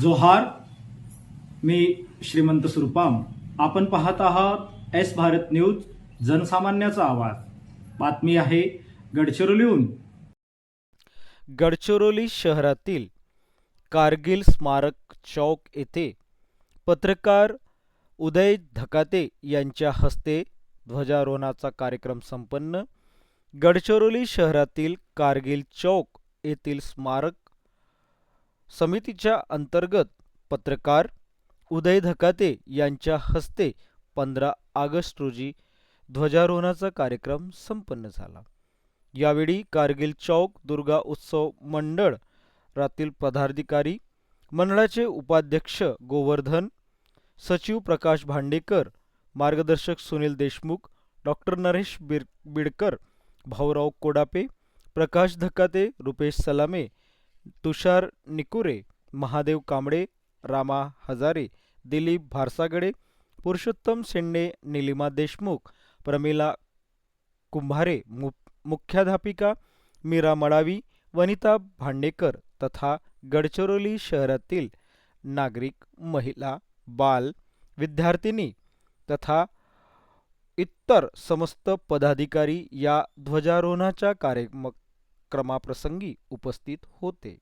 जोहार मी श्रीमंत सुरपाम. आपण पाहत आहात एस भारत न्यूज जनसामान्याचा आवाज. बातमी आहे गडचिरोलीहून गडचिरोली शहरातील कारगिल स्मारक चौक येथे पत्रकार उदय धकाते यांच्या हस्ते ध्वजारोहणाचा कार्यक्रम संपन्न. गडचिरोली शहरातील कारगिल चौक येथील स्मारक समितीच्या अंतर्गत पत्रकार उदय धकाते यांच्या हस्ते पंधरा ऑगस्ट रोजी ध्वजारोहणाचा कार्यक्रम संपन्न झाला. यावेळी कारगिल चौक दुर्गा उत्सव मंडळ रातील पदाधिकारी मंडळाचे उपाध्यक्ष गोवर्धन सचिव प्रकाश भांडेकर मार्गदर्शक सुनील देशमुख डॉक्टर नरेश बिर बिडकर भाऊराव कोडापे प्रकाश धकाते रुपेश सलामे तुषार निकुरे महादेव कांबळे रामा हजारे दिलीप भारसागडे पुरुषोत्तम शेंडे निलिमा देशमुख प्रमिला कुंभारे मु मुख्याध्यापिका मीरा मडावी वनिता भांडेकर तथा गडचिरोली शहरातील नागरिक महिला बाल विद्यार्थिनी तथा इतर समस्त पदाधिकारी या ध्वजारोहणाच्या कार्यक्रम क्रमाप्रसंगी उपस्थित होते.